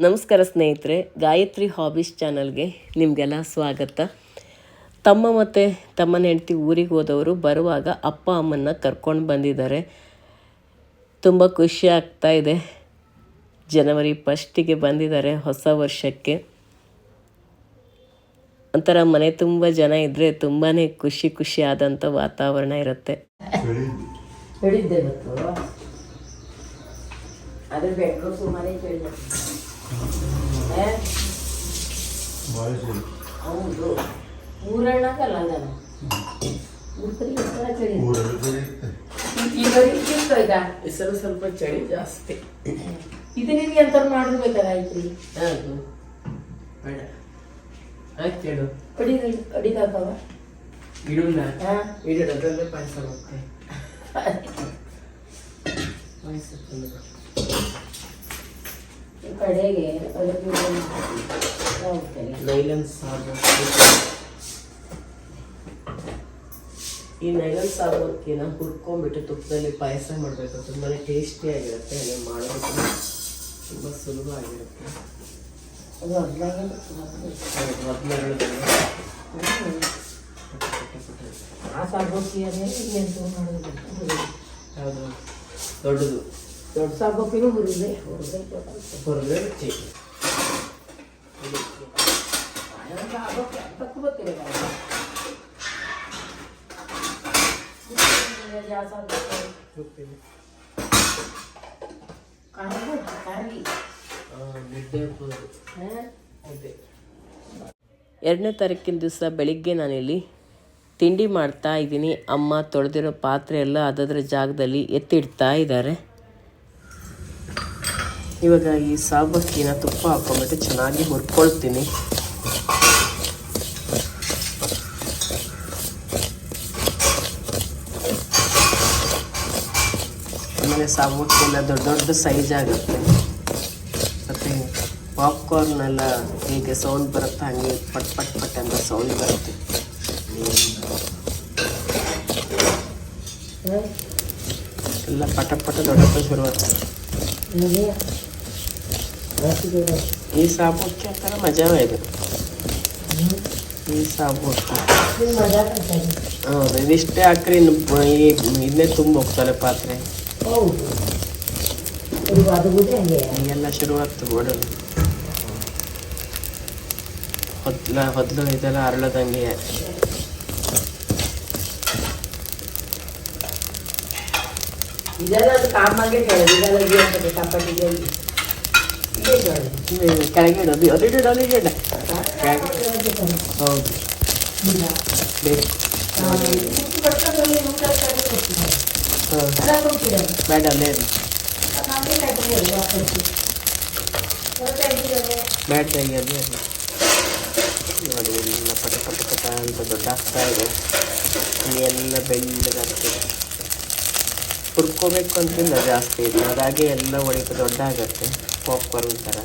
ನಮಸ್ಕಾರ ಸ್ನೇಹಿತರೆ, ಗಾಯತ್ರಿ ಹಾಬೀಸ್ ಚಾನಲ್ಗೆ ನಿಮಗೆಲ್ಲ ಸ್ವಾಗತ. ತಮ್ಮ ಮತ್ತು ತಮ್ಮನ ಹೆಂಡತಿ ಊರಿಗೆ ಹೋದವರು ಬರುವಾಗ ಅಪ್ಪ, ಅಮ್ಮನ್ನ ಕರ್ಕೊಂಡು ಬಂದಿದ್ದಾರೆ. ತುಂಬ ಖುಷಿ ಆಗ್ತಾ ಇದೆ. ಜನವರಿ ಫಸ್ಟಿಗೆ ಬಂದಿದ್ದಾರೆ ಹೊಸ ವರ್ಷಕ್ಕೆ. ಒಂಥರ ಮನೆ ತುಂಬ ಜನ ಇದ್ದರೆ ತುಂಬಾ ಖುಷಿ ಖುಷಿ ಆದಂಥ ವಾತಾವರಣ ಇರುತ್ತೆ. ಹೇಳಿದ್ದೆ ಇವತ್ತು ಅದ್ರ ಬೆಡ್ರು ಸುಮಾರೇ ಕೇಳಿದೆ ಹೌದು ಊರಣ್ಣಕ್ಕಲ್ಲ ನಾನು ಊರ್ ಕಡೆ ಎಷ್ಟ್ ಸಲ ಕೇಳಿದ್ದೆ? ಇಲ್ಲವ್ರಿಗೆ ಇಷ್ಟಿತ್ತು ಆಯ್ತಾ ಹೆಸರು ಸ್ವಲ್ಪ ಚಳಿ ಜಾಸ್ತಿ ಇದು ನಿನ್ಗೆ ಎಂತ ಮಾಡಿರ್ಬೇಕಾದ ಆಯ್ತ್ರಿ ಹೌದು ಬೇಡ ಆಯ್ತು ಹೇಳು ಕಡಿ ಕಡಿದಾಕವ ಇಡೋಣ ಹಾ ಇಡೋಣ ಅದರಲ್ಲೇ ಪಾಯಸ ಮಾಡ್ತೆ ಪಾಯಸ ಈ ಕಡೆಗೆ ನೈಲನ್ ಸಾಬು ಈ ನೈಲನ್ ಸಾಬಕ್ಕಿನ ಹುರ್ಕೊಂಡ್ಬಿಟ್ಟು ತುಪ್ಪದಲ್ಲಿ ಪಾಯಸ ಮಾಡಬೇಕು. ತುಂಬಾ ಟೇಸ್ಟಿಯಾಗಿರುತ್ತೆ ಅದೇ ಮಾಡೋದು ತುಂಬ ಸುಲಭ ಆಗಿರುತ್ತೆ. ಆ ಸಾಬೋಕ್ಕಿ ಅದೇ ಹೌದು. ದೊಡ್ಡದು. ದೊಡ್ಡ ಸಾಬೋಕ್ಕಿನೂ ಹುರಿದೆ ಹುರಿದೆ ಎರಡನೇ ತಾರೀಕಿನ ದಿವಸ ಬೆಳಿಗ್ಗೆ ನಾನಿಲ್ಲಿ ತಿಂಡಿ ಮಾಡ್ತಾ ಇದ್ದೀನಿ. ಅಮ್ಮ ತೊಳೆದಿರೋ ಪಾತ್ರೆ ಎಲ್ಲ ಅದರ ಜಾಗದಲ್ಲಿ ಎತ್ತಿಡ್ತಾ ಇದ್ದಾರೆ. ಇವಾಗ ಈ ಸಾಬಕ್ಕಿನ ತುಪ್ಪ ಹಾಕೊಂಡ್ಬಿಟ್ಟು ಚೆನ್ನಾಗಿ ಹುರ್ಕೊಳ್ತೀನಿ. ಆಮೇಲೆ ಸಾಬಕ್ಕಿ ಎಲ್ಲ ದೊಡ್ಡ ದೊಡ್ಡ ಸೈಜ್ ಆಗುತ್ತೆ. ಮತ್ತು ಪಾಪ್ಕಾರ್ನ್ ಎಲ್ಲ ಹೇಗೆ ಸೌಂಡ್ ಬರುತ್ತೆ ಹಾಗೆ ಪಟ್ ಪಟ್ ಪಟ್ ಅಂತ ಸೌಂಡ್ ಬರುತ್ತೆ. ಎಲ್ಲ ಪಟ ಪಟ ದೊಡ್ಡಪ್ಪ ಶುರುವಾಗ್ತದೆ. ಈ ಸಾಬಕ್ಕಿ ಒಂಥರ ಮಜಾವೇ ಇದೆ ಈ ಸಾಬಕ್ಕಿ ಹೌದು ಇದಿಷ್ಟೇ ಹಾಕ್ರಿ ಇನ್ನು ಬ- ಈ ಇದನ್ನೇ ತುಂಬ ಹೋಗ್ತಾರೆ ಪಾತ್ರೆ ಹೌದು ಇದು ಅದು ಬಿಟ್ರೆ ಹಂಗೆ ಈಗೆಲ್ಲ ಶುರುವಾಗ್ತದೆ ಓಡೋದು ಹೊದ್ಲ ಹೊದ್ಲು ಇದೆಲ್ಲ ಅರಳದಂಗೆ ಇದೆಲ್ಲ ಅದು ಕಾಮಾಗೆ ಕೇಳೋದು ಇದೆಲ್ಲ ಇರ್ತದೆ ಚಪಾತಿಗೆ ಇದೇ ಕೇಳೋದು ಹ್ಮ್, ಕೆಳಗೆ ಇಡು, ಅದು ಇಡು, ಅದು ಇಡು, ಇಡು. ಹೌದು ಬೇಕು ಹಾಂ ಬೇಡ ಅಲ್ಲೇ ಇರು. ಬೇಡ ತೆಗಿಯೋದು ಇರ್ಲಿ. ನೋಡಿ ಎಲ್ಲ ಪಟ ಪಟ ಪಟ ಅಂತ ದೊಡ್ಡ ಆಗ್ತಾ ಇದೆ ಎಲ್ಲ ಬೆಳ್ಳಗಾಗ್ತದೆ ಹುರ್ಕೋಬೇಕು ಅಂತಿಲ್ಲ ಜಾಸ್ತಿ ಇಲ್ಲ ಅದಾಗೆ ಎಲ್ಲ ಒಳಗೆ ದೊಡ್ಡ ಆಗತ್ತೆ ಪಾಪ್ಕಾರ್ನ್ ಥರ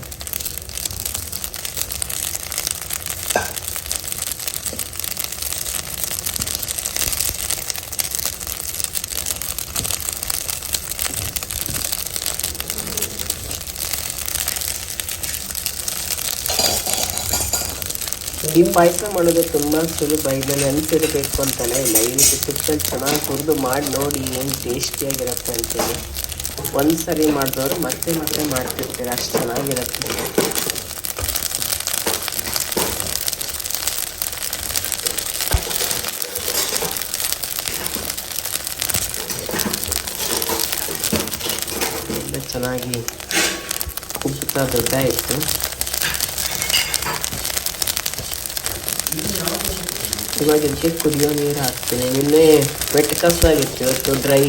ಈ ಪಾಯಸ ಮಾಡೋದು ತುಂಬ ಸುಲಭ ಇದನ್ನು ನೆನಪಿಡಬೇಕು ಅಂತಲೇ ಇಲ್ಲ. ಈ ರೀತಿ ತುಪ್ಪದಲ್ಲಿ ಚೆನ್ನಾಗಿ ಮಾಡಿ ನೋಡಿ, ಏನು ಟೇಸ್ಟಿಯಾಗಿರುತ್ತೆ ಅಂತೇಳಿ. ಒಂದು ಸರಿ ಮಾಡಿದವರು ಮತ್ತೆ ಮತ್ತೆ ಮಾಡ್ತಿರ್ತೀರ, ಅಷ್ಟು ಚೆನ್ನಾಗಿರುತ್ತೆ. ಚೆನ್ನಾಗಿ ಕುಬ್ಬುತ್ತಾ ದೊಡ್ಡಾಯಿತು ಇವಾಗ ಇದಕ್ಕೆ ಕುದಿಯೋ ನೀರು ಹಾಕ್ತೀನಿ. ನಿನ್ನೆ ವೆಟ್ ಕಸಾಗಿತ್ತು ಇವತ್ತು ಡ್ರೈ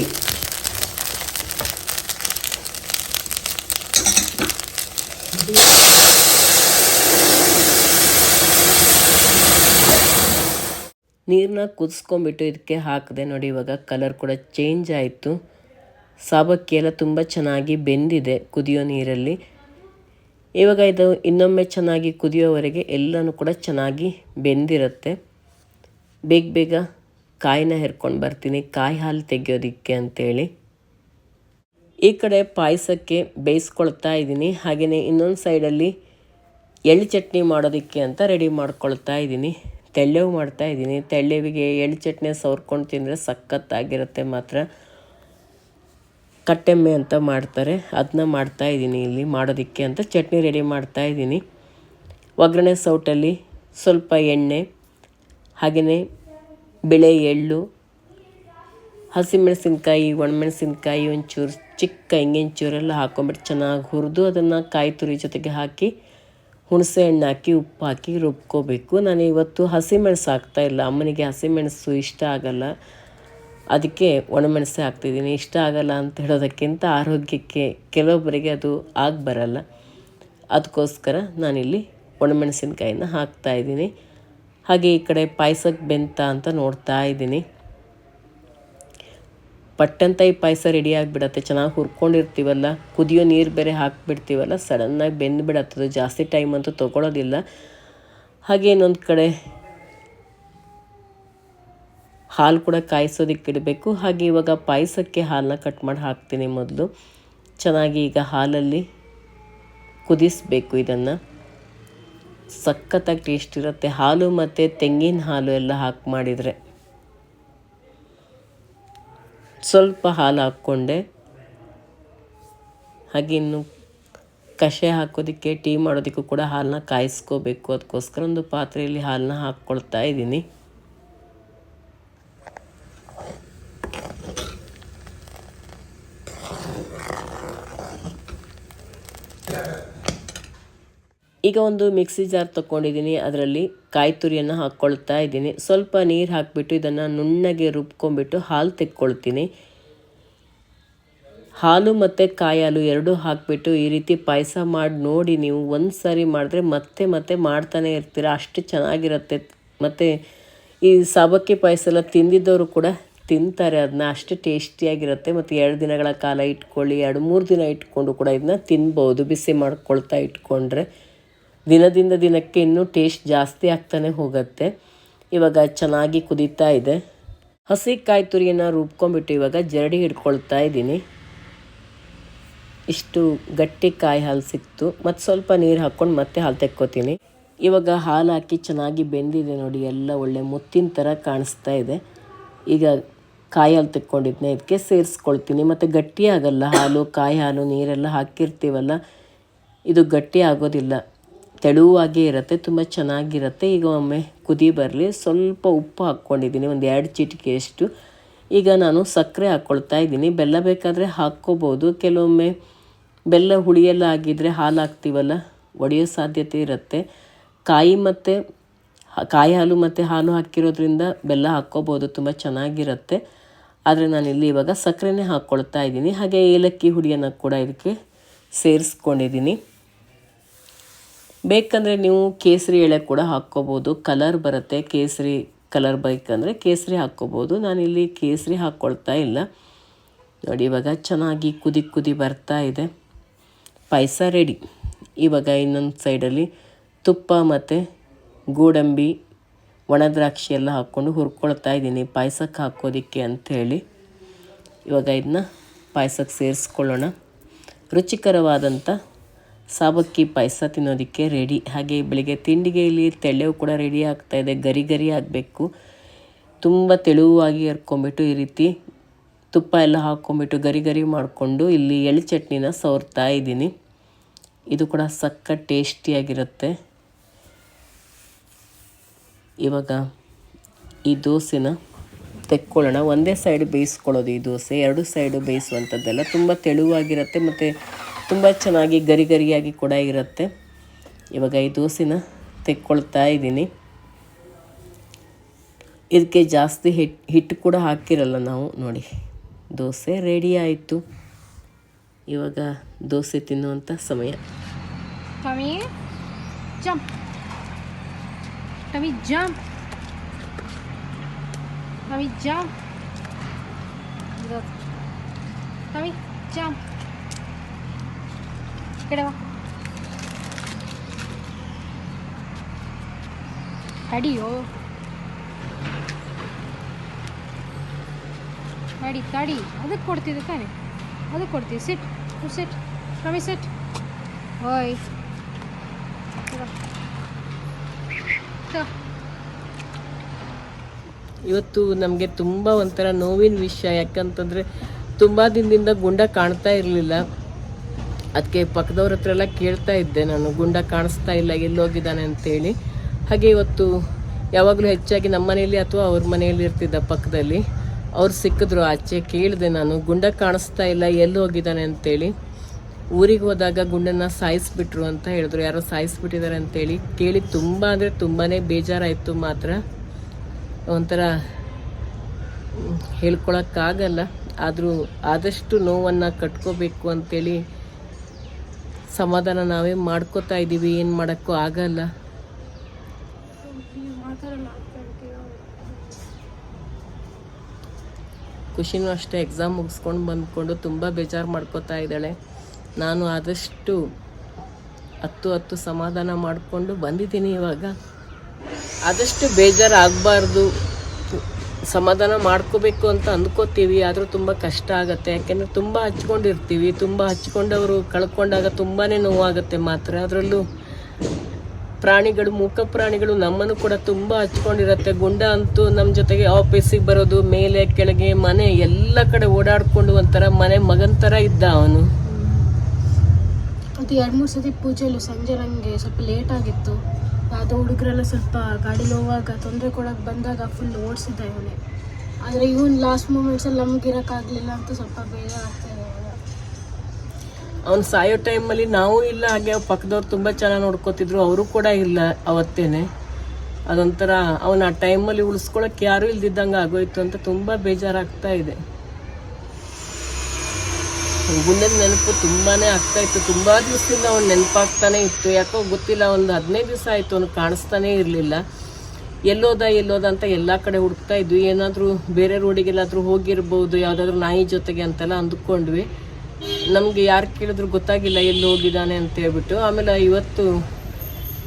ನೀರನ್ನ ಕುದಿಸ್ಕೊಂಡ್ಬಿಟ್ಟು ಇದಕ್ಕೆ ಹಾಕಿದೆ ನೋಡಿ, ಇವಾಗ ಕಲರ್ ಕೂಡ ಚೇಂಜ್ ಆಯಿತು. ಸಾಬಕ್ಕಿ ಎಲ್ಲ ತುಂಬ ಚೆನ್ನಾಗಿ ಬೆಂದಿದೆ ಕುದಿಯೋ ನೀರಲ್ಲಿ. ಇವಾಗ ಇದು ಇನ್ನೊಮ್ಮೆ ಚೆನ್ನಾಗಿ ಕುದಿಯೋವರೆಗೆ ಎಲ್ಲನೂ ಕೂಡ ಚೆನ್ನಾಗಿ ಬೆಂದಿರುತ್ತೆ. ಬೇಗ ಬೇಗ ಕಾಯಿನ ಹೆರ್ಕೊಂಡು ಬರ್ತೀನಿ, ಕಾಯಿ ಹಾಲು ತೆಗೆಯೋದಕ್ಕೆ ಅಂತೇಳಿ. ಈ ಕಡೆ ಪಾಯಸಕ್ಕೆ ಬೇಯಿಸ್ಕೊಳ್ತಾ ಇದ್ದೀನಿ ಹಾಗೆಯೇ ಇನ್ನೊಂದು ಸೈಡಲ್ಲಿ ಎಳ್ಳು ಚಟ್ನಿ ಮಾಡೋದಕ್ಕೆ ಅಂತ ರೆಡಿ ಮಾಡ್ಕೊಳ್ತಾ ಇದ್ದೀನಿ. ತೆಳ್ಳೆವು ಮಾಡ್ತಾ ಇದ್ದೀನಿ. ತೆಳ್ಳೆವಿಗೆ ಎಳ್ಳು ಚಟ್ನಿ ಸವರ್ಕೊಂಡು ತಿಂದರೆ ಸಖತ್ತಾಗಿರುತ್ತೆ ಮಾತ್ರ. ಕಟ್ಟೆಮ್ಮೆ ಅಂತ ಮಾಡ್ತಾರೆ. ಅದನ್ನ ಮಾಡ್ತಾ ಇದ್ದೀನಿ ಇಲ್ಲಿ ಮಾಡೋದಕ್ಕೆ ಅಂತ. ಚಟ್ನಿ ರೆಡಿ ಮಾಡ್ತಾ ಇದ್ದೀನಿ. ಒಗ್ಗರಣೆ ಸೌಟಲ್ಲಿ ಸ್ವಲ್ಪ ಎಣ್ಣೆ, ಹಾಗೆಯೇ ಬಿಳೆ ಎಳ್ಳು, ಹಸಿಮೆಣಸಿನ್ಕಾಯಿ, ಒಣಮೆಣಸಿನ್ಕಾಯಿ ಒಂಚೂರು ಚಿಕ್ಕ ಹಿಂಗಿಂಚೂರೆಲ್ಲ ಹಾಕೊಂಬಿಟ್ಟು ಚೆನ್ನಾಗಿ ಹುರಿದು ಅದನ್ನು ಕಾಯಿ ತುರಿ ಜೊತೆಗೆ ಹಾಕಿ ಹುಣಸೆ ಹಣ್ಣು ಹಾಕಿ, ಉಪ್ಪು ಹಾಕಿ ರುಬ್ಕೋಬೇಕು. ನಾನು ಇವತ್ತು ಹಸಿಮೆಣಸು ಹಾಕ್ತಾ ಇಲ್ಲ. ಅಮ್ಮನಿಗೆ ಹಸಿಮೆಣಸು ಇಷ್ಟ ಆಗಲ್ಲ. ಅದಕ್ಕೆ ಒಣಮೆಣಸೆ ಹಾಕ್ತಿದ್ದೀನಿ. ಇಷ್ಟ ಆಗಲ್ಲ ಅಂತ ಹೇಳೋದಕ್ಕಿಂತ ಆರೋಗ್ಯಕ್ಕೆ ಕೆಲವೊಬ್ಬರಿಗೆ ಅದು ಆಗಿ ಬರಲ್ಲ. ಅದಕ್ಕೋಸ್ಕರ ನಾನಿಲ್ಲಿ ಒಣಮೆಣಸಿನ್ಕಾಯಿನ ಹಾಕ್ತಾ ಇದ್ದೀನಿ. ಹಾಗೆ ಈ ಕಡೆ ಪಾಯಸಕ್ಕೆ ಬೆಂತ ಅಂತ ನೋಡ್ತಾ ಇದ್ದೀನಿ. ಪಟ್ಟಂತ ಈ ಪಾಯಸ ರೆಡಿ ಆಗಿಬಿಡತ್ತೆ. ಚೆನ್ನಾಗಿ ಹುರ್ಕೊಂಡಿರ್ತೀವಲ್ಲ, ಕುದಿಯೋ ನೀರು ಬೇರೆ ಹಾಕಿಬಿಡ್ತೀವಲ್ಲ ಸಡನ್ನಾಗಿ ಬೆಂದು ಬಿಡತ್ತದು ಜಾಸ್ತಿ ಟೈಮ್ ಅಂತೂ ತೊಗೊಳೋದಿಲ್ಲ. ಹಾಗೆ ಇನ್ನೊಂದು ಕಡೆ ಹಾಲು ಕೂಡ ಕಾಯಿಸೋದಕ್ಕೆ ಇಡಬೇಕು. ಹಾಗೆ ಇವಾಗ ಪಾಯಸಕ್ಕೆ ಹಾಲನ್ನ ಕಟ್ ಮಾಡಿ ಹಾಕ್ತೀನಿ ಮೊದಲು. ಚೆನ್ನಾಗಿ ಈಗ ಹಾಲಲ್ಲಿ ಕುದಿಸಬೇಕು ಇದನ್ನು. ಸಖತ್ತಾಗಿ ಟೇಸ್ಟ್ ಇರುತ್ತೆ. ಹಾಲು ಮತ್ತು ತೆಂಗಿನ ಹಾಲು ಎಲ್ಲ ಹಾಕಿ ಮಾಡಿದರೆ. ಸ್ವಲ್ಪ ಹಾಲು ಹಾಕ್ಕೊಂಡೆ. ಹಾಗೆ ಇನ್ನು ಕಷಾಯ ಹಾಕೋದಕ್ಕೆ, ಟೀ ಮಾಡೋದಕ್ಕೂ ಕೂಡ ಹಾಲನ್ನ ಕಾಯಿಸ್ಕೋಬೇಕು. ಅದಕ್ಕೋಸ್ಕರ ಒಂದು ಪಾತ್ರೆಯಲ್ಲಿ ಹಾಲನ್ನ ಹಾಕ್ಕೊಳ್ತಾ ಇದ್ದೀನಿ. ಈಗ ಒಂದು ಮಿಕ್ಸಿ ಜಾರ್ ತೊಗೊಂಡಿದ್ದೀನಿ ಅದರಲ್ಲಿ ಕಾಯಿ ತುರಿಯನ್ನು ಹಾಕ್ಕೊಳ್ತಾ ಇದ್ದೀನಿ. ಸ್ವಲ್ಪ ನೀರು ಹಾಕಿಬಿಟ್ಟು ಇದನ್ನು ನುಣ್ಣಗೆ ರುಬ್ಕೊಂಡ್ಬಿಟ್ಟು ಹಾಲು ತೆಕ್ಕೊಳ್ತೀನಿ. ಹಾಲು ಮತ್ತು ಕಾಯಿ ಹಾಲು ಎರಡೂ ಹಾಕಿಬಿಟ್ಟು ಈ ರೀತಿ ಪಾಯಸ ಮಾಡಿ ನೋಡಿ ನೀವು ಒಂದು ಸಾರಿ ಮಾಡಿದ್ರೆ ಮತ್ತೆ ಮತ್ತೆ ಮಾಡ್ತಾನೆ ಇರ್ತೀರ. ಅಷ್ಟು ಚೆನ್ನಾಗಿರುತ್ತೆ. ಮತ್ತು ಈ ಸಾಬಕ್ಕಿ ಪಾಯಸ ಎಲ್ಲ ತಿಂದಿದ್ದವರು ಕೂಡ ತಿಂತಾರೆ. ಅದನ್ನ ಅಷ್ಟು ಟೇಸ್ಟಿಯಾಗಿರುತ್ತೆ. ಮತ್ತು ಎರಡು ದಿನಗಳ ಕಾಲ ಇಟ್ಕೊಳ್ಳಿ, ಎರಡು ಮೂರು ದಿನ ಇಟ್ಕೊಂಡು ಕೂಡ ಇದನ್ನ ತಿನ್ಬೋದು. ಬಿಸಿ ಮಾಡ್ಕೊಳ್ತಾ ಇಟ್ಕೊಂಡ್ರೆ. ದಿನದಿಂದ ದಿನಕ್ಕೆ ಇನ್ನೂ ಟೇಸ್ಟ್ ಜಾಸ್ತಿ ಆಗ್ತಾನೆ ಹೋಗುತ್ತೆ. ಇವಾಗ ಚೆನ್ನಾಗಿ ಕುದೀತಾ ಇದೆ. ಹಸಿ ಕಾಯಿ ತುರಿಯನ್ನು ರುಬ್ಕೊಂಡ್ಬಿಟ್ಟು ಇವಾಗ ಜರಡಿ ಹಿಡ್ಕೊಳ್ತಾ ಇದ್ದೀನಿ. ಇಷ್ಟು ಗಟ್ಟಿ ಕಾಯಿ ಹಾಲು ಸಿಕ್ತು. ಮತ್ತು ಸ್ವಲ್ಪ ನೀರು ಹಾಕ್ಕೊಂಡು ಮತ್ತೆ ಹಾಲು ತೆಕ್ಕೋತೀನಿ. ಇವಾಗ ಹಾಲು ಹಾಕಿ ಚೆನ್ನಾಗಿ ಬೆಂದಿದೆ ನೋಡಿ, ಎಲ್ಲ ಒಳ್ಳೆ ಮುತ್ತಿನ ಥರ ಕಾಣಿಸ್ತಾ ಇದೆ. ಈಗ ಕಾಯಿ ಹಾಲು ತೆಕ್ಕೊಂಡಿದ್ನೆ ಇದಕ್ಕೆ ಸೇರಿಸ್ಕೊಳ್ತೀನಿ. ಮತ್ತು ಗಟ್ಟಿ ಆಗಲ್ಲ, ಹಾಲು, ಕಾಯಿ ಹಾಲು, ನೀರೆಲ್ಲ ಹಾಕಿರ್ತೀವಲ್ಲ, ಇದು ಗಟ್ಟಿ ಆಗೋದಿಲ್ಲ. ತೆಳುವಾಗೇ ಇರುತ್ತೆ, ತುಂಬ ಚೆನ್ನಾಗಿರುತ್ತೆ. ಈಗ ಒಮ್ಮೆ ಕುದಿ ಬರಲಿ, ಸ್ವಲ್ಪ ಉಪ್ಪು ಹಾಕ್ಕೊಂಡಿದ್ದೀನಿ, ಒಂದು ಎರಡು ಚಿಟಿಕೆಯಷ್ಟು ಈಗ ನಾನು ಸಕ್ಕರೆ ಹಾಕ್ಕೊಳ್ತಾ ಇದ್ದೀನಿ. ಬೆಲ್ಲ ಬೇಕಾದರೆ ಹಾಕ್ಕೋಬೋದು. ಕೆಲವೊಮ್ಮೆ ಬೆಲ್ಲ ಹುಳಿಯೆಲ್ಲ ಆಗಿದ್ದರೆ ಹಾಲು ಹಾಕ್ತೀವಲ್ಲ, ಒಡೆಯೋ ಸಾಧ್ಯತೆ ಇರುತ್ತೆ. ಕಾಯಿ ಮತ್ತು, ಕಾಯಿ ಹಾಲು ಮತ್ತು ಹಾಲು ಹಾಕಿರೋದ್ರಿಂದ ಬೆಲ್ಲ ಹಾಕ್ಕೋಬೋದು, ತುಂಬ ಚೆನ್ನಾಗಿರುತ್ತೆ. ಆದರೆ ನಾನಿಲ್ಲಿ ಇವಾಗ ಸಕ್ಕರೆನೇ ಹಾಕ್ಕೊಳ್ತಾ ಇದ್ದೀನಿ. ಹಾಗೆ ಏಲಕ್ಕಿ ಹುಡಿಯನ್ನು ಕೂಡ ಇದಕ್ಕೆ ಸೇರಿಸ್ಕೊಂಡಿದ್ದೀನಿ. ಬೇಕಂದರೆ ನೀವು ಕೇಸರಿ ಎಳೆ ಕೂಡ ಹಾಕ್ಕೋಬೋದು. ಕಲರ್ ಬರುತ್ತೆ. ಕೇಸರಿ ಕಲರ್ ಬೇಕಂದರೆ ಕೇಸರಿ ಹಾಕ್ಕೋಬೋದು. ನಾನಿಲ್ಲಿ ಕೇಸರಿ ಹಾಕ್ಕೊಳ್ತಾ ಇಲ್ಲ. ನೋಡಿ, ಇವಾಗ ಚೆನ್ನಾಗಿ ಕುದಿ ಕುದಿ ಬರ್ತಾ ಇದೆ. ಪಾಯಸ ರೆಡಿ ಇವಾಗ ಇನ್ನೊಂದು ಸೈಡಲ್ಲಿ ತುಪ್ಪ ಮತ್ತು ಗೋಡಂಬಿ, ಒಣ ದ್ರಾಕ್ಷಿ ಎಲ್ಲ ಹಾಕ್ಕೊಂಡು ಹುರ್ಕೊಳ್ತಾ ಇದ್ದೀನಿ. ಪಾಯಸಕ್ಕೆ ಹಾಕೋದಕ್ಕೆ ಅಂಥೇಳಿ. ಇವಾಗ ಇದನ್ನ ಪಾಯಸಕ್ಕೆ ಸೇರಿಸ್ಕೊಳ್ಳೋಣ. ರುಚಿಕರವಾದಂಥ ಸಾಬಕ್ಕಿ ಪಾಯಸ ತಿನ್ನೋದಕ್ಕೆ ರೆಡಿ ಹಾಗೆ ಬೆಳಿಗ್ಗೆ ತಿಂಡಿಗೆ ಇಲ್ಲಿ ತೆಳ್ಳೆವು ಕೂಡ ರೆಡಿ ಆಗ್ತಾ ಇದೆ. ಗರಿ ಗರಿ ಆಗಬೇಕು. ತುಂಬ ತೆಳುವಾಗಿ ಹರ್ಕೊಂಬಿಟ್ಟು ಈ ರೀತಿ ತುಪ್ಪ ಎಲ್ಲ ಹಾಕ್ಕೊಂಬಿಟ್ಟು ಗರಿ ಗರಿ ಮಾಡಿಕೊಂಡು ಇಲ್ಲಿ ಎಳ್ಳು ಚಟ್ನಿನ ಸವರ್ತಾ ಇದ್ದೀನಿ. ಇದು ಕೂಡ ಸಕ್ಕ ಟೇಸ್ಟಿಯಾಗಿರುತ್ತೆ ಇವಾಗ ಈ ದೋಸೆನ ತೆಕ್ಕೊಳ್ಳೋಣ. ಒಂದೇ ಸೈಡ್ ಬೇಯಿಸ್ಕೊಳ್ಳೋದು ಈ ದೋಸೆ. ಎರಡು ಸೈಡು ಬೇಯಿಸುವಂಥದ್ದೆಲ್ಲ ತುಂಬ ತೆಳುವಾಗಿರುತ್ತೆ ಮತ್ತು ತುಂಬ ಚೆನ್ನಾಗಿ ಗರಿ ಗರಿಯಾಗಿ ಕೂಡ ಇರುತ್ತೆ. ಇವಾಗ ಈ ದೋಸೆನ ತೆಕ್ಕೊಳ್ತಾ ಇದ್ದೀನಿ. ಇದಕ್ಕೆ ಜಾಸ್ತಿ ಹಿಟ್ಟು ಹಿಟ್ಟು ಕೂಡ ಹಾಕಿರಲ್ಲ ನಾವು. ನೋಡಿ ದೋಸೆ ರೆಡಿ ಆಯಿತು. ಇವಾಗ ದೋಸೆ ತಿನ್ನುವಂಥ ಸಮಯ. Tommy, jump. Tommy, jump. ಕಡೆ ಬಾ. ತಡಿಯೋ ತಡಿ ತಡಿ. ಅದಕ್ಕೆ ಕೊಡ್ತಿದ್ದೆ ತಾನೆ. ಅದಕ್ಕೆ ಕೊಡ್ತೀವಿ ಸಿಟ್ ಸಿಟ್ ಕಮ್ಮಿ ಸಿಟ್ ಓಯ್. ಇವತ್ತು ನಮಗೆ ತುಂಬ ಒಂಥರ ನೋವಿನ ವಿಷಯ. ಯಾಕಂತಂದರೆ ತುಂಬ ದಿನದಿಂದ ಗುಂಡ ಕಾಣ್ತಾ ಇರಲಿಲ್ಲ. ಅದಕ್ಕೆ ಪಕ್ಕದವ್ರ ಹತ್ರ ಎಲ್ಲ ಕೇಳ್ತಾ ಇದ್ದೆ ನಾನು, ಗುಂಡ ಕಾಣಿಸ್ತಾ ಇಲ್ಲ, ಎಲ್ಲೋಗಿದ್ದಾನೆ ಅಂತೇಳಿ. ಹಾಗೆ ಇವತ್ತು ಯಾವಾಗಲೂ ಹೆಚ್ಚಾಗಿ ನಮ್ಮ ಮನೆಯಲ್ಲಿ ಅಥವಾ ಅವ್ರ ಮನೆಯಲ್ಲಿ ಇರ್ತಿದ್ದ ಪಕ್ಕದಲ್ಲಿ ಅವ್ರು ಸಿಕ್ಕಿದ್ರು. ಆಚೆ ಕೇಳಿದೆ ನಾನು, ಗುಂಡ ಕಾಣಿಸ್ತಾ ಇಲ್ಲ ಎಲ್ಲಿ ಹೋಗಿದ್ದಾನೆ ಅಂತೇಳಿ. ಊರಿಗೆ ಹೋದಾಗ ಗುಂಡನ್ನ ಸಾಯಿಸ್ಬಿಟ್ರು ಅಂತ ಹೇಳಿದ್ರು. ಯಾರೋ ಸಾಯಿಸ್ಬಿಟ್ಟಿದ್ದಾರೆ ಅಂತೇಳಿ ಕೇಳಿ ತುಂಬ ಅಂದರೆ ತುಂಬಾ ಬೇಜಾರಾಯಿತು ಮಾತ್ರ. ಒಂಥರ ಹೇಳ್ಕೊಳಕ್ಕಾಗಲ್ಲ. ಆದರೂ ಆದಷ್ಟು ನೋವನ್ನು ಕಟ್ಕೋಬೇಕು ಅಂತೇಳಿ ಸಮಾಧಾನ ನಾವೇ ಮಾಡ್ಕೋತಾ ಇದ್ದೀವಿ ಏನು ಮಾಡೋಕ್ಕೂ ಆಗಲ್ಲ. ಖುಷಿನೂ ಅಷ್ಟೇ ಎಕ್ಸಾಮ್ ಮುಗಿಸ್ಕೊಂಡು ಬಂದ್ಕೊಂಡು ತುಂಬ ಬೇಜಾರು ಮಾಡ್ಕೋತಾ ಇದ್ದಾಳೆ. ನಾನು ಆದಷ್ಟು ಹತ್ತು ಹತ್ತು ಸಮಾಧಾನ ಮಾಡಿಕೊಂಡು ಬಂದಿದ್ದೀನಿ ಇವಾಗ. ಆದಷ್ಟು ಬೇಜಾರು ಆಗಬಾರ್ದು. ಸಮಾಧಾನ ಮಾಡ್ಕೋಬೇಕು ಅಂತ ಅಂದ್ಕೋತೀವಿ, ಆದರೂ ತುಂಬ ಕಷ್ಟ ಆಗುತ್ತೆ. ಯಾಕೆಂದರೆ ತುಂಬ ಹಚ್ಕೊಂಡಿರ್ತೀವಿ, ತುಂಬ ಹಚ್ಕೊಂಡವರು ಕಳ್ಕೊಂಡಾಗ ತುಂಬಾ ನೋವಾಗುತ್ತೆ ಮಾತ್ರ. ಅದರಲ್ಲೂ ಪ್ರಾಣಿಗಳು, ಮೂಕ ಪ್ರಾಣಿಗಳು ನಮ್ಮನ್ನು ಕೂಡ ತುಂಬ ಹಚ್ಕೊಂಡಿರತ್ತೆ. ಗುಂಡ ಅಂತೂ ನಮ್ಮ ಜೊತೆಗೆ ಆಫೀಸಿಗೆ ಬರೋದು, ಮೇಲೆ, ಕೆಳಗೆ, ಮನೆ, ಎಲ್ಲ ಕಡೆ ಓಡಾಡ್ಕೊಂಡು ಒಂಥರ ಮನೆ ಮಗನ ಥರ ಇದ್ದ ಅವನು. ಅದು ಎರಡು ಮೂರು ಸತಿ ಪೂಜೆಲು ಸಂಜೆ ನನಗೆ ಸ್ವಲ್ಪ ಲೇಟ್ ಆಗಿತ್ತು. ಅದು ಹುಡುಗರೆಲ್ಲ ಸ್ವಲ್ಪ ಗಾಡೀಲಿ ಹೋಗುವಾಗ ತೊಂದರೆ ಕೊಡೋಕೆ ಬಂದಾಗ ಫುಲ್ ಓಡಿಸಿದ್ದ ಇವನೇ. ಆದರೆ ಇವನ್ ಲಾಸ್ಟ್ ಮೂಮೆಂಟ್ಸಲ್ಲಿ ನಮ್ಗೆ ಇರೋಕ್ಕಾಗಲಿಲ್ಲ ಅಂತ ಸ್ವಲ್ಪ ಬೇಜಾರಾಗ್ತಾ ಇದೆ ಇವಾಗ. ಅವ್ನು ಸಾಯೋ ಟೈಮಲ್ಲಿ ನಾವು ಇಲ್ಲ, ಹಾಗೆ ಪಕ್ಕದವ್ರು ತುಂಬ ಚೆನ್ನಾಗಿ ನೋಡ್ಕೋತಿದ್ರು, ಅವರು ಕೂಡ ಇಲ್ಲ ಅವತ್ತೇನೆ. ಅದೊಂಥರ ಅವನ ಆ ಟೈಮಲ್ಲಿ ಉಳಿಸ್ಕೊಳಕ್ಕೆ ಯಾರೂ ಇಲ್ದಿದ್ದಂಗೆ ಆಗೋಯ್ತು ಅಂತ ತುಂಬ ಬೇಜಾರಾಗ್ತಾ ಇದೆ. ಗುಂಡದ ನೆನಪು ತುಂಬಾನೇ ಆಗ್ತಾ ಇತ್ತು. ತುಂಬಾ ದಿವಸದಿಂದ ಅವ್ನು ನೆನಪಾಗ್ತಾನೆ ಇತ್ತು. ಯಾಕೋ ಗೊತ್ತಿಲ್ಲ, ಒಂದು ಹದಿನೈದು ದಿವಸ ಆಯ್ತು ಅವ್ನು ಕಾಣಿಸ್ತಾನೆ ಇರಲಿಲ್ಲ. ಎಲ್ಲೋದ ಎಲ್ಲೋದ ಅಂತ ಎಲ್ಲ ಕಡೆ ಹುಡುಕ್ತಾ ಇದ್ವಿ. ಏನಾದರೂ ಬೇರೆ ರೋಡಿಗೆಲ್ಲಾದರೂ ಹೋಗಿರ್ಬೋದು, ಯಾವುದಾದ್ರೂ ನಾಯಿ ಜೊತೆಗೆ ಅಂತೆಲ್ಲ ಅಂದುಕೊಂಡ್ವಿ. ನಮಗೆ ಯಾರು ಕೇಳಿದ್ರು ಗೊತ್ತಾಗಿಲ್ಲ, ಎಲ್ಲಿ ಹೋಗಿದ್ದಾನೆ ಅಂತ ಹೇಳ್ಬಿಟ್ಟು. ಆಮೇಲೆ ಇವತ್ತು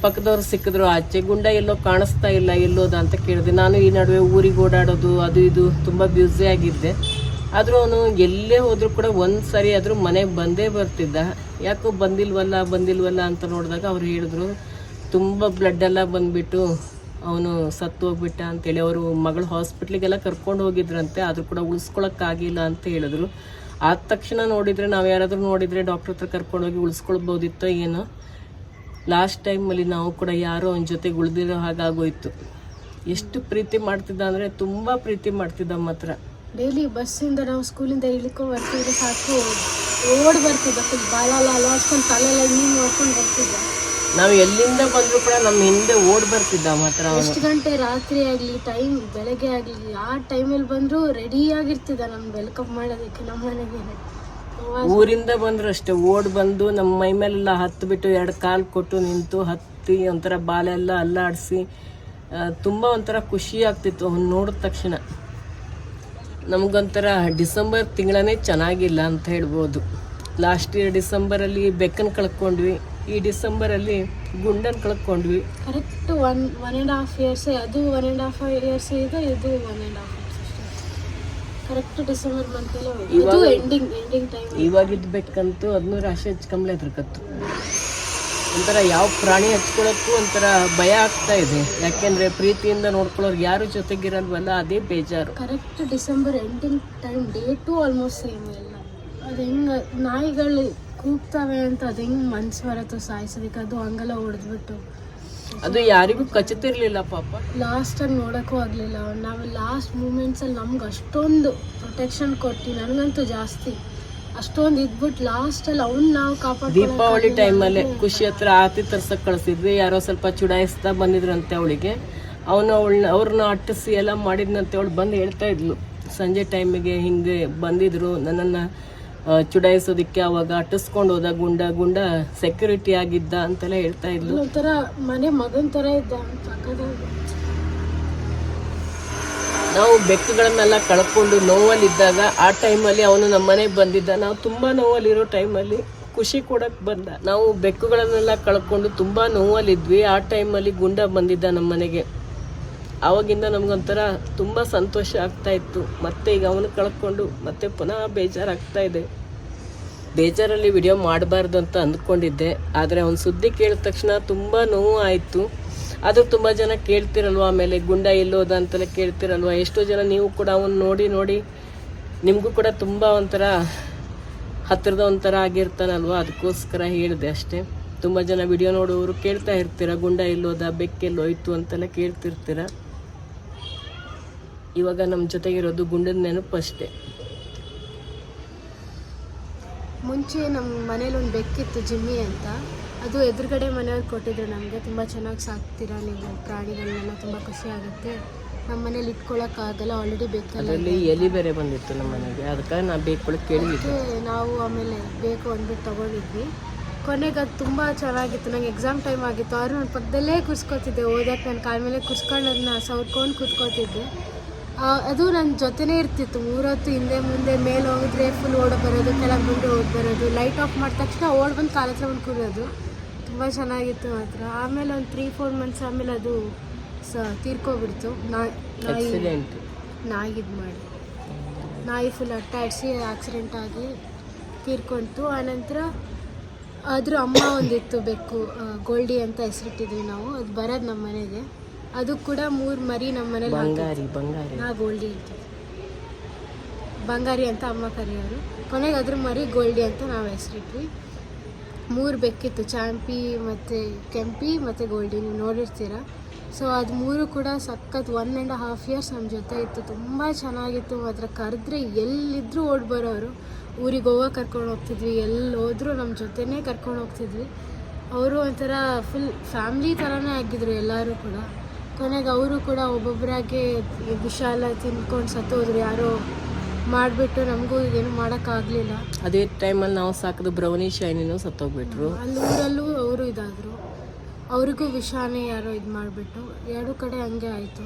ಪಕ್ಕದವ್ರು ಸಿಕ್ಕಿದ್ರು ಆಚೆ. ಗುಂಡ ಎಲ್ಲೋ ಕಾಣಿಸ್ತಾ ಇಲ್ಲ, ಎಲ್ಲೋದ ಅಂತ ಕೇಳಿದೆ ನಾನು ಈ ನಡುವೆ ಊರಿಗೆ ಓಡಾಡೋದು, ಅದು ಇದು, ತುಂಬ ಬ್ಯುಸಿ ಆಗಿದ್ದೆ. ಆದರೂ ಅವನು ಎಲ್ಲೇ ಹೋದರೂ ಕೂಡ ಒಂದು ಸರಿ ಆದರೂ ಮನೆಗೆ ಬಂದೇ ಬರ್ತಿದ್ದ. ಯಾಕೋ ಬಂದಿಲ್ವಲ್ಲ ಬಂದಿಲ್ವಲ್ಲ ಅಂತ ನೋಡಿದಾಗ ಅವ್ರು ಹೇಳಿದ್ರು, ತುಂಬ ಬ್ಲಡ್ ಎಲ್ಲ ಬಂದ್ಬಿಟ್ಟು ಅವನು ಸತ್ತು ಹೋಗ್ಬಿಟ್ಟ ಅಂತೇಳಿ. ಅವರು ಮಗಳು ಹಾಸ್ಪಿಟ್ಲಿಗೆಲ್ಲ ಕರ್ಕೊಂಡು ಹೋಗಿದ್ರಂತೆ, ಆದರೂ ಕೂಡ ಉಳಿಸ್ಕೊಳಕ್ಕಾಗಿಲ್ಲ ಅಂತ ಹೇಳಿದ್ರು. ಆದ ತಕ್ಷಣ ನೋಡಿದರೆ ನಾವು ಯಾರಾದರೂ ನೋಡಿದರೆ ಡಾಕ್ಟ್ರ್ ಹತ್ರ ಕರ್ಕೊಂಡೋಗಿ ಉಳಿಸ್ಕೊಳ್ಬೋದಿತ್ತೋ ಏನೋ. ಲಾಸ್ಟ್ ಟೈಮಲ್ಲಿ ನಾವು ಕೂಡ ಯಾರೋ ಅವನ ಜೊತೆ ಉಳಿದಿರೋ ಹಾಗಾಗೋಯ್ತು. ಎಷ್ಟು ಪ್ರೀತಿ ಮಾಡ್ತಿದ್ದ ಅಂದರೆ ತುಂಬ ಪ್ರೀತಿ ಮಾಡ್ತಿದ್ದ ಮಾತ್ರ ಡೈಲಿ ಬಸ್ಸಿಂದ ನಾವು ಸ್ಕೂಲಿಂದ ಇಳ್ಕೊಂಡು ಬರ್ತಿದ್ರೆ ಸಾಕು. ಓಡಿ ಬರ್ತಿದ್ದ ಫುಲ್ ಬಾಲಾಲ ಅಲ್ಲಾಡ್ಸ್ಕೊಂಡು ತಲೆಲ್ಲ ನೀನು ನೋಡ್ಕೊಂಡು ಬರ್ತಿದ್ದ ನಾವು ಎಲ್ಲಿಂದ ಬಂದರೂ ಕೂಡ ನಮ್ಮ ಹಿಂದೆ ಓಡ್ ಬರ್ತಿದ್ದ ಮಾತ್ರ ಅವನು. ಎಷ್ಟು ಗಂಟೆ ರಾತ್ರಿ ಆಗಲಿ ಟೈಮ್ ಬೆಳಗ್ಗೆ ಆಗಲಿ ಆ ಟೈಮಲ್ಲಿ ಬಂದರೂ ರೆಡಿ ಆಗಿರ್ತಿದ್ದ ನಮ್ಮ ವೆಲ್ಕಮ್ ಮಾಡೋದಕ್ಕೆ ನಮ್ಮ ಮನೆಗೆ. ಊರಿಂದ ಬಂದ್ರು ಅಷ್ಟೇ. ಓಡ್ ಬಂದು ನಮ್ಮ ಮೈ ಮೇಲೆಲ್ಲ ಹತ್ತು ಬಿಟ್ಟು ಎರಡು ಕಾಲು ಕೊಟ್ಟು ನಿಂತು ಹತ್ತಿ ಒಂಥರ ಬಾಲೆಲ್ಲ ಅಲ್ಲಾಡಿಸಿ ತುಂಬ ಒಂಥರ ಖುಷಿ ಆಗ್ತಿತ್ತು. ಅವ್ನು ನೋಡಿದ ತಕ್ಷಣ. ನಮಗೊಂಥರ ಡಿಸೆಂಬರ್ ತಿಂಗಳೇ ಚೆನ್ನಾಗಿಲ್ಲ ಅಂತ ಹೇಳ್ಬೋದು. ಲಾಸ್ಟ್ ಇಯರ್ ಡಿಸೆಂಬರಲ್ಲಿ ಬೆಕ್ಕನ್ನು ಕಳ್ಕೊಂಡ್ವಿ ಈ ಡಿಸೆಂಬರಲ್ಲಿ ಗುಂಡನ್ ಕಳ್ಕೊಂಡ್ವಿ. Correct one one and half years ಅದು ಒನ್ ಆ್ಯಂಡ್ ಹಾಫ್ ಇಯರ್ಸ್ ಇದೆ ಇದು one and half correct December ಮಂತಲ್ಲೇ ಇವಾಗ ಎಂಡಿಂಗ್ ಎಂಡಿಂಗ್ ಟೈಮ್ ಇವಾಗಿದ್ದ ಬೆಕ್ಕಂತೂ ಅದನ್ನೂ ರಾಶಿ ಹಚ್ಕೊಂಬ್ಲೆ ಹೆದರ್ಕತ್ತು ಒಂಥರ ಯಾವ ಪ್ರಾಣಿ ಹಚ್ಕೊಳ್ಳೋಕ್ಕೂ ಒಂಥರ ಭಯ ಆಗ್ತಾ ಇದೆ. ಯಾಕೆಂದ್ರೆ ಪ್ರೀತಿಯಿಂದ ನೋಡ್ಕೊಳ್ಳೋರು ಯಾರು ಜೊತೆಗಿರಲ್ವಲ್ಲ ಅದೇ ಬೇಜಾರು. Correct December ending time date almost same ಎಲ್ಲ. ಅದು ಹೆಂಗೆ ನಾಯಿಗಳು ಕೂಗ್ತವೆ ಅಂತ ಅದು ಹೆಂಗೆ ಮನ್ಸು ಬರುತ್ತೋ ಸಾಯಿಸೋದಕ್ಕೆ ಅದು ಹಂಗೆಲ್ಲ ಹೊಡೆದ್ಬಿಟ್ಟು. ಅದು ಯಾರಿಗೂ ಕಚ್ಚುತ್ತಿರ್ಲಿಲ್ಲ ಪಾಪ. ಲಾಸ್ಟಾಗಿ ನೋಡೋಕ್ಕೂ ಆಗಲಿಲ್ಲ. ನಾವು ಲಾಸ್ಟ್ ಮೂಮೆಂಟ್ಸಲ್ಲಿ ನಮ್ಗೆ ಅಷ್ಟೊಂದು ಪ್ರೊಟೆಕ್ಷನ್ ಕೊಟ್ಟು ನನಗಂತೂ ಜಾಸ್ತಿ. ಅಷ್ಟೊಂದು ಇದ್ಬಿಟ್ಟು ಲಾಸ್ಟಲ್ಲಿ ಅವ್ನ್ ನಾವು ದೀಪಾವಳಿ ಟೈಮಲ್ಲೇ ಖುಷಿ ಹತ್ರ ಆತಿ ತರ್ಸಕ್ ಕಳಿಸಿದ್ವಿ. ಯಾರೋ ಸ್ವಲ್ಪ ಚುಡಾಯಿಸ್ತಾ ಬಂದಿದ್ರಂತೆ ಅವಳಿಗೆ. ಅವನು ಅವಳನ್ನ ಅವ್ರನ್ನ ಅಟ್ಟಿಸಿ ಎಲ್ಲ ಮಾಡಿದ್ನಂತೆ ಅವಳು ಬಂದು ಹೇಳ್ತಾ ಇದ್ಲು. ಸಂಜೆ ಟೈಮಿಗೆ ಹಿಂಗೆ ಬಂದಿದ್ರು. ನನ್ನನ್ನು ಚುಡಾಯಿಸೋದಿಕ್ಕೆ ಅವಾಗ ಅಟ್ಟಿಸ್ಕೊಂಡು ಹೋದ ಗುಂಡ ಗುಂಡ ಸೆಕ್ಯೂರಿಟಿ ಆಗಿದ್ದ ಅಂತೆಲ್ಲ ಹೇಳ್ತಾ ಇದ್ಲು. ಒಂಥರ ಮನೆ ಮಗನ ಥರ ಇದ್ದ ನಾವು ಬೆಕ್ಕುಗಳನ್ನೆಲ್ಲ ಕಳ್ಕೊಂಡು ನೋವಲ್ಲಿದ್ದಾಗ ಆ ಟೈಮಲ್ಲಿ ಅವನು ನಮ್ಮ ಮನೆಗೆ ಬಂದಿದ್ದ. ನಾವು ತುಂಬ ನೋವಲ್ಲಿರೋ ಟೈಮಲ್ಲಿ ಖುಷಿ ಕೊಡಕ್ಕೆ ಬಂದ. ನಾವು ಬೆಕ್ಕುಗಳನ್ನೆಲ್ಲ ಕಳ್ಕೊಂಡು ತುಂಬ ನೋವಲ್ಲಿದ್ವಿ. ಆ ಟೈಮಲ್ಲಿ ಗುಂಡ ಬಂದಿದ್ದ ನಮ್ಮ ಮನೆಗೆ. ಆವಾಗಿಂದ ನಮಗೊಂಥರ ತುಂಬ ಸಂತೋಷ ಆಗ್ತಾ ಇತ್ತು. ಮತ್ತೆ ಈಗ ಅವನು ಕಳ್ಕೊಂಡು ಮತ್ತೆ ಪುನಃ ಬೇಜಾರಾಗ್ತಾ ಇದೆ. ಬೇಜಾರಲ್ಲಿ ವಿಡಿಯೋ ಮಾಡಬಾರ್ದು ಅಂತ ಅಂದ್ಕೊಂಡಿದ್ದೆ. ಆದರೆ ಅವನ ಸುದ್ದಿ ಕೇಳಿದ ತಕ್ಷಣ ತುಂಬ ನೋವು ಆಯಿತು ಆದರೂ ತುಂಬ ಜನ ಕೇಳ್ತಿರಲ್ವ, ಆಮೇಲೆ ಗುಂಡ ಎಲ್ಲೋದ ಅಂತೆಲ್ಲ ಕೇಳ್ತಿರಲ್ವ? ಎಷ್ಟೋ ಜನ ನೀವು ಕೂಡ ಅವನ್ ನೋಡಿ ನೋಡಿ ನಿಮಗೂ ಕೂಡ ತುಂಬ ಒಂಥರ ಹತ್ತಿರದ ಒಂಥರ ಆಗಿರ್ತಾನಲ್ವ? ಅದಕ್ಕೋಸ್ಕರ ಹೇಳಿದೆ ಅಷ್ಟೇ. ತುಂಬ ಜನ ವಿಡಿಯೋ ನೋಡುವವರು ಕೇಳ್ತಾ ಇರ್ತೀರ, ಗುಂಡ ಎಲ್ಲೋದ ಬೆಕ್ಕೆಲ್ಲೋಯ್ತು ಅಂತೆಲ್ಲ ಕೇಳ್ತಿರ್ತೀರ? ಇವಾಗ ನಮ್ಮ ಜೊತೆಗಿರೋದು ಗುಂಡದ ನೆನಪು ಅಷ್ಟೇ. ಮುಂಚೆ ನಮ್ಮ ಮನೇಲಿ ಒಂದು ಬೆಕ್ಕಿತ್ತು ಜಿಮ್ಮಿ ಅಂತ. ಅದು ಎದುರುಗಡೆ ಮನೆಯವ್ರು ಕೊಟ್ಟಿದ್ರು ನಮಗೆ ತುಂಬ ಚೆನ್ನಾಗಿ ಸಾಕ್ತೀರಾ ನೀವು ಪ್ರಾಣಿಗಳನ್ನೆಲ್ಲ ತುಂಬ ಖುಷಿ ಆಗುತ್ತೆ. ನಮ್ಮ ಮನೇಲಿ ಇಟ್ಕೊಳ್ಳೋಕ್ಕಾಗಲ್ಲ ಆಲ್ರೆಡಿ ಬೇಕಲ್ಲ ಅದರಲ್ಲಿ ಎಲಿ ಬೇರೆ ಬಂದಿತ್ತು ನಮ್ಮ ಮನೆಗೆ ಅದಕ್ಕೆ ನಾ ಕೇಳಿದ್ದೆ ಅದಕ್ಕೆ ನಾವು ಆಮೇಲೆ ಬೇಕು ಅಂದ್ಬಿಟ್ಟು ತೊಗೊಂಡಿದ್ವಿ. ಕೊನೆಗೆ ಅದು ತುಂಬ ಚೆನ್ನಾಗಿತ್ತು ನಂಗೆ ಎಕ್ಸಾಮ್ ಟೈಮ್ ಆಗಿತ್ತು ಆದ್ರೂ ನನ್ನ ಪಕ್ಕದಲ್ಲೇ ಕುರ್ಸ್ಕೊತಿದ್ದೆ ಓದಕ್ಕೆ ನನ್ನ ಕಾಲ ಮೇಲೆ ಕುರ್ಸ್ಕೊಂಡು ಅದನ್ನ ಸವ್ರ್ಕೊಂಡು ಕೂತ್ಕೋತಿದ್ದೆ. ಆ, ಅದು ನನ್ನ ಜೊತೆನೇ ಇರ್ತಿತ್ತು ಮೂರೊತ್ತು ಹಿಂದೆ ಮುಂದೆ ಮೇಲೆ ಹೋಗಿದ್ರೆ ಫುಲ್ ಓಡ ಬರೋದು ಕೆಳಗೆ ಬಂದು ಓಡ್ ಬರೋದು ಲೈಟ್ ಆಫ್ ಮಾಡಿದ ತಕ್ಷಣ ಓಡ್ ಬಂದು ಕಾಲ ಹತ್ರ ಬಂದು ಕೂರೋದು. ತುಂಬ ಚೆನ್ನಾಗಿತ್ತು ಮಾತ್ರ. ಆಮೇಲೆ ಒಂದು ತ್ರೀ ಫೋರ್ ಮಂತ್ಸ್ ಆಮೇಲೆ ಅದು ಸ ತೀರ್ಕೊಬಿಡ್ತು. ನಾಯಿ ನಾಯಿ ಇದು ಮಾಡಿ. ನಾಯಿ ಫುಲ್ ಅಟ್ಟಾಡಿಸಿ ಆಕ್ಸಿಡೆಂಟ್ ಆಗಿ ತೀರ್ಕೊಂತು. ಆನಂತರ ಅದ್ರ ಅಮ್ಮ ಒಂದಿತ್ತು ಬೆಕ್ಕು ಗೋಲ್ಡಿ ಅಂತ ಹೆಸರಿಟ್ಟಿದ್ವಿ ನಾವು. ಅದು ಬರೋದು ನಮ್ಮ ಮನೆಗೆ. ಅದು ಕೂಡ ಮೂರು ಮರಿ ನಮ್ಮ ಮನೇಲಿ ಬಂಗಾರಿ ಬಂಗಾರಿ. ನಾ ಗೋಲ್ಡಿ ಅಂತ. ಬಂಗಾರಿ ಅಂತ ಅಮ್ಮ ಕರೆಯೋರು. ಕೊನೆಗೆ ಅದ್ರ ಮರಿ ಗೋಲ್ಡಿ ಅಂತ ನಾವು ಹೆಸರಿಟ್ವಿ. ಮೂರು ಬೆಕ್ಕಿತ್ತು ಚಾಂಪಿ ಮತ್ತು ಕೆಂಪಿ ಮತ್ತು ಗೋಲ್ಡಿ, ನೀವು ನೋಡಿರ್ತೀರ. ಸೊ ಅದು ಮೂರು ಕೂಡ ಸಖತ್ ಒನ್ ಆ್ಯಂಡ್ ಹಾಫ್ ಇಯರ್ಸ್ ನಮ್ಮ ಜೊತೆ ಇತ್ತು. ತುಂಬ ಚೆನ್ನಾಗಿತ್ತು. ಮಾತ್ರ ಕರೆದ್ರೆ ಎಲ್ಲಿದ್ದರೂ ಓಡಿ ಬರೋರು, ಊರಿಗೆ ಗೋವಾ ಕರ್ಕೊಂಡು ಹೋಗ್ತಿದ್ವಿ. ಎಲ್ಲಿ ಹೋದರೂ ನಮ್ಮ ಜೊತೆನೇ ಕರ್ಕೊಂಡು ಹೋಗ್ತಿದ್ವಿ. ಅವರು ಒಂಥರ ಫುಲ್ ಫ್ಯಾಮ್ಲಿ ಥರನೇ ಆಗಿದ್ದರು ಎಲ್ಲರೂ ಕೂಡ. ಕೊನೆಗೆ ಅವರು ಕೂಡ ಒಬ್ಬೊಬ್ಬರಾಗೆ ವಿಶಾಲ ತಿನ್ಕೊಂಡು ಸತ್ತೋದ್ರು. ಯಾರೋ ಮಾಡಿಬಿಟ್ಟು ನಮಗೂ ಏನು ಮಾಡೋಕ್ಕಾಗಲಿಲ್ಲ. ಅದೇ ಟೈಮಲ್ಲಿ ನಾವು ಸಾಕಿದ ಬ್ರೌನಿ ಶೈನಿನೂ ಸತ್ತೋಗ್ಬಿಟ್ರು. ಅಲ್ಲಿ ಊರಲ್ಲೂ ಅವರು ಇದಾದರು. ಅವ್ರಿಗೂ ವಿಷಾನೇ ಯಾರೋ ಇದು ಮಾಡಿಬಿಟ್ಟು. ಎರಡೂ ಕಡೆ ಹಂಗೆ ಆಯಿತು.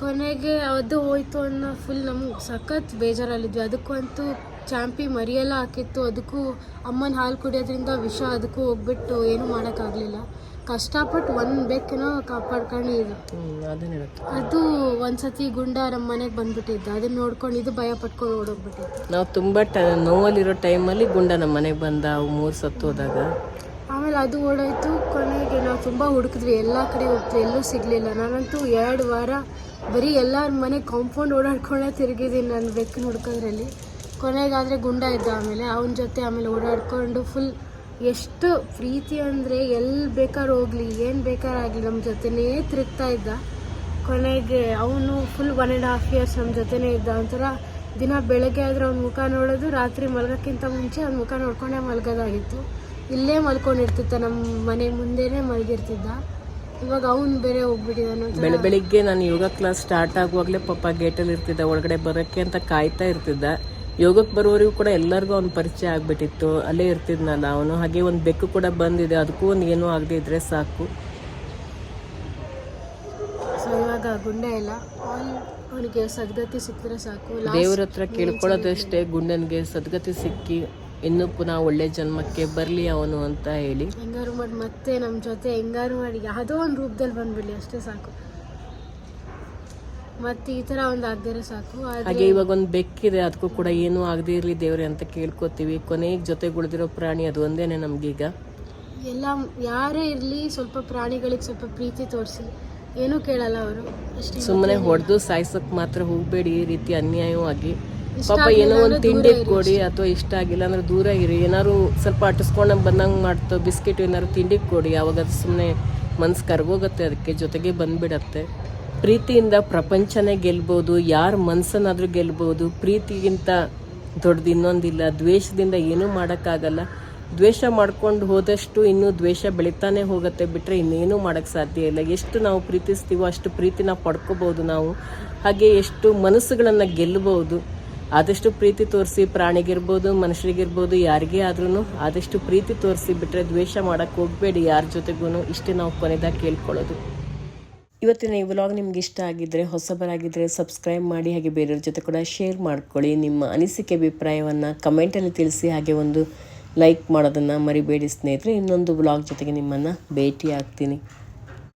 ಕೊನೆಗೆ ಅದು ಹೋಯ್ತು ಅನ್ನೋ ಫುಲ್ ನಮ್ಗೆ ಸಖತ್ ಬೇಜಾರಲ್ಲಿದ್ವಿ. ಅದಕ್ಕಂತೂ ಅಂತೂ ಚಾಂಪಿ ಮರಿಯೆಲ್ಲ ಹಾಕಿತ್ತು. ಅದಕ್ಕೂ ಅಮ್ಮನ ಹಾಲು ಕುಡಿಯೋದ್ರಿಂದ ವಿಷ ಅದಕ್ಕೂ ಹೋಗ್ಬಿಟ್ಟು ಏನೂ ಮಾಡೋಕ್ಕಾಗಲಿಲ್ಲ. ಕಷ್ಟಪಟ್ಟು ಒಂದು ಬೇಕೇನೋ ಕಾಪಾಡ್ಕೊಂಡು ಇದು. ಅದು ಒಂದ್ಸತಿ ಗುಂಡ ನಮ್ಮ ಮನೆಗೆ ಬಂದ್ಬಿಟ್ಟಿದ್ದು ಅದನ್ನ ನೋಡ್ಕೊಂಡು ಇದು ಭಯ ಪಟ್ಕೊಂಡು ಓಡೋಗ್ಬಿಟ್ಟಿತ್ತು. ನಾವು ತುಂಬ ಟ ನೋವಲ್ಲಿರೋ ಟೈಮಲ್ಲಿ ಗುಂಡ ನಮ್ಮ ಮನೆಗೆ ಬಂದ ಅವು ಮೂರು ಸತ್ತು ಹೋದಾಗ. ಆಮೇಲೆ ಅದು ಓಡೋಯ್ತು. ಕೊನೆಗೆ ನಾವು ತುಂಬ ಹುಡುಕಿದ್ವಿ. ಎಲ್ಲ ಕಡೆ ಹೋಗ್ತೀವಿ. ಎಲ್ಲೂ ಸಿಗಲಿಲ್ಲ. ನಾನಂತೂ ಎರಡು ವಾರ ಬರೀ ಎಲ್ಲರ ಮನೆ ಕಾಂಪೌಂಡ್ ಓಡಾಡ್ಕೊಂಡೇ ತಿರುಗಿದ್ದೀನಿ ನಾನು ಬೆಕ್ಕನ್ನು ಹುಡ್ಕೋದ್ರಲ್ಲಿ. ಕೊನೆಗಾದರೆ ಗುಂಡ ಇದ್ದ ಆಮೇಲೆ ಅವನ ಜೊತೆ ಆಮೇಲೆ ಓಡಾಡ್ಕೊಂಡು ಫುಲ್ ಎಷ್ಟು ಪ್ರೀತಿ ಅಂದರೆ ಎಲ್ಲಿ ಬೇಕಾದ್ರೂ ಹೋಗ್ಲಿ, ಏನು ಬೇಕಾರಾಗಲಿ ನಮ್ಮ ಜೊತೆನೇ ತಿರುಗ್ತಾ ಇದ್ದ. ಕೊನೆಗೆ ಅವನು full one and half years ನಮ್ಮ ಜೊತೆನೇ ಇದ್ದ. ಒಂಥರ ದಿನ ಬೆಳಗ್ಗೆ ಆದರೆ ಅವ್ನ ಮುಖ ನೋಡೋದು, ರಾತ್ರಿ ಮಲಗೋಕ್ಕಿಂತ ಮುಂಚೆ ಅವ್ನ ಮುಖ ನೋಡ್ಕೊಂಡೇ ಮಲಗೋದಾಗಿತ್ತು. ಇಲ್ಲೇ ಮಲ್ಕೊಂಡಿರ್ತಿತ್ತ ನಮ್ಮ ಮನೆ ಮುಂದೆನೇ ಮಲಗಿರ್ತಿದ್ದ. ಇವಾಗ ಅವನು ಬೇರೆ ಹೋಗ್ಬಿಟ್ಟಿದ್ದಾನೆ ಬೆಳ ಬೆಳಿಗ್ಗೆ ನಾನು ಯೋಗ ಕ್ಲಾಸ್ ಸ್ಟಾರ್ಟ್ ಆಗುವಾಗಲೇ ಪಾಪ ಗೇಟಲ್ಲಿ ಇರ್ತಿದ್ದ, ಒಳಗಡೆ ಬರೋಕ್ಕೆ ಅಂತ ಕಾಯ್ತಾ ಇರ್ತಿದ್ದ. ಯೋಗಕ್ಕೆ ಬರೋರಿಗೂ ಕೂಡ ಎಲ್ಲರಿಗೂ ಅವ್ನು ಪರಿಚಯ ಆಗಿಬಿಟ್ಟಿತ್ತು. ಅಲ್ಲೇ ಇರ್ತಿದ್ನಲ್ಲ ಅವನು. ಹಾಗೆ ಒಂದು ಬೆಕ್ಕು ಕೂಡ ಬಂದಿದೆ. ಅದಕ್ಕೂ ಒಂದು ಏನೂ ಆಗದೆ ಇದ್ರೆ ಸಾಕು. ಸೊ ಇವಾಗ ಗುಂಡೆ ಇಲ್ಲ. ಅವನಿಗೆ ಸದ್ಗತಿ ಸಿಕ್ಕಿದ್ರೆ ಸಾಕು. ದೇವ್ರ ಹತ್ರ ಕೇಳ್ಕೊಳ್ಳೋದಷ್ಟೇ ಗುಂಡನ್ಗೆ ಸದ್ಗತಿ ಸಿಕ್ಕಿ ಇನ್ನೂ ಪುನಃ ಒಳ್ಳೆ ಜನ್ಮಕ್ಕೆ ಬರಲಿ ಅವನು ಅಂತ ಹೇಳಿ. ಹೆಂಗಾರು ಮಾಡಿ ಮತ್ತೆ ನಮ್ಮ ಜೊತೆ ಹೆಂಗಾರು ಮಾಡಿ. ಯಾವುದೋ ಒಂದು ರೂಪದಲ್ಲಿ ಬಂದ್ಬಿಡ್ಲಿ. ಅಷ್ಟೇ ಸಾಕು. ಮತ್ತೆ ಈ ತರ ಒಂದು ಆಗದಿರೋ ಸಾಕು. ಹಾಗೆ ಇವಾಗ ಒಂದು ಬೆಕ್ಕಿದೆ ಅದಕ್ಕೂ ಕೂಡ ಏನೂ ಆಗದೇ ಇರಲಿ ದೇವ್ರೆ ಅಂತ ಕೇಳ್ಕೊತೀವಿ. ಕೊನೆಗೆ ಜೊತೆ ಉಳಿದಿರೋ ಪ್ರಾಣಿ ಅದು ಒಂದೇನೆ ನಮಗೀಗ. ಎಲ್ಲ ಯಾರೇ ಇರಲಿ ಸ್ವಲ್ಪ ಪ್ರಾಣಿಗಳಿಗೆ ಸ್ವಲ್ಪ ಪ್ರೀತಿ ತೋರಿಸಿ. ಏನೂ ಕೇಳಲ್ಲ ಅವರು. ಅಷ್ಟೇ ಸುಮ್ಮನೆ ಹೊಡೆದು ಸಾಯ್ಸಕ್ ಮಾತ್ರ ಹೋಗ್ಬೇಡಿ ಈ ರೀತಿ ಅನ್ಯಾಯವಾಗಿ. ಇಷ್ಟ ಪಾಪ ಏನೋ ಒಂದು ತಿಂಡಿ ಕೊಡಿ ಅಥವಾ ಇಷ್ಟ ಆಗಿಲ್ಲ ಅಂದ್ರೆ ದೂರ ಇರಿ. ಏನಾದ್ರು ಸ್ವಲ್ಪ ಅಟಿಸ್ಕೊಂಡಂಗೆ ಬಂದಂಗೆ ಮಾಡ್ತೋ ಬಿಸ್ಕೆಟ್ ಏನಾದ್ರು ತಿಂಡಿ ಕೊಡಿ. ಅವಾಗ ಅದು ಸುಮ್ಮನೆ ಮನ್ಸು ಕರ್ಗೋಗುತ್ತೆ ಅದಕ್ಕೆ ಜೊತೆಗೆ ಬಂದ್ಬಿಡತ್ತೆ. ಪ್ರೀತಿಯಿಂದ ಪ್ರಪಂಚನೇ ಗೆಲ್ಬೋದು, ಯಾರ ಮನಸ್ಸನ್ನಾದರೂ ಗೆಲ್ಬೋದು, ಪ್ರೀತಿಗಿಂತ ದೊಡ್ಡದು ಇನ್ನೊಂದಿಲ್ಲ, ದ್ವೇಷದಿಂದ ಏನೂ ಮಾಡೋಕ್ಕಾಗಲ್ಲ. ದ್ವೇಷ ಮಾಡ್ಕೊಂಡು ಹೋದಷ್ಟು ಇನ್ನೂ ದ್ವೇಷ ಬೆಳೀತಾನೆ ಹೋಗುತ್ತೆ ಬಿಟ್ಟರೆ ಇನ್ನೇನು ಮಾಡೋಕ್ಕೆ ಸಾಧ್ಯ ಇಲ್ಲ. ಎಷ್ಟು ನಾವು ಪ್ರೀತಿಸ್ತೀವೋ ಅಷ್ಟು ಪ್ರೀತಿನ ಪಡ್ಕೋಬೋದು ನಾವು. ಹಾಗೆ ಎಷ್ಟು ಮನಸ್ಸುಗಳನ್ನು ಗೆಲ್ಲಬಹುದು ಆದಷ್ಟು ಪ್ರೀತಿ ತೋರಿಸಿ ಪ್ರಾಣಿಗಿರ್ಬೋದು, ಮನುಷ್ಯರಿಗಿರ್ಬೋದು, ಯಾರಿಗೇ ಆದ್ರೂ ಆದಷ್ಟು ಪ್ರೀತಿ ತೋರಿಸಿ ಬಿಟ್ಟರೆ ದ್ವೇಷ ಮಾಡೋಕ್ಕೆ ಹೋಗಬೇಡಿ ಯಾರ ಜೊತೆಗೂ ಇಷ್ಟೇ ನಾವು ಕೊನೆದಾಗ ಕೇಳ್ಕೊಳ್ಳೋದು. ಇವತ್ತಿನ ಈ ವ್ಲಾಗ್ ನಿಮ್ಗೆ ಇಷ್ಟ ಆಗಿದ್ದರೆ ಹೊಸಬರಾಗಿದ್ದರೆ ಸಬ್ಸ್ಕ್ರೈಬ್ ಮಾಡಿ, ಹಾಗೆ ಬೇರೆಯವ್ರ ಜೊತೆ ಕೂಡ ಶೇರ್ ಮಾಡ್ಕೊಳ್ಳಿ. ನಿಮ್ಮ ಅನಿಸಿಕೆ, ಅಭಿಪ್ರಾಯವನ್ನು ಕಮೆಂಟಲ್ಲಿ ತಿಳಿಸಿ, ಹಾಗೆ ಒಂದು ಲೈಕ್ ಮಾಡೋದನ್ನು ಮರಿಬೇಡಿ ಸ್ನೇಹಿತರೆ. ಇನ್ನೊಂದು ವ್ಲಾಗ್ ಜೊತೆಗೆ ನಿಮ್ಮನ್ನು ಭೇಟಿ ಆಗ್ತೀನಿ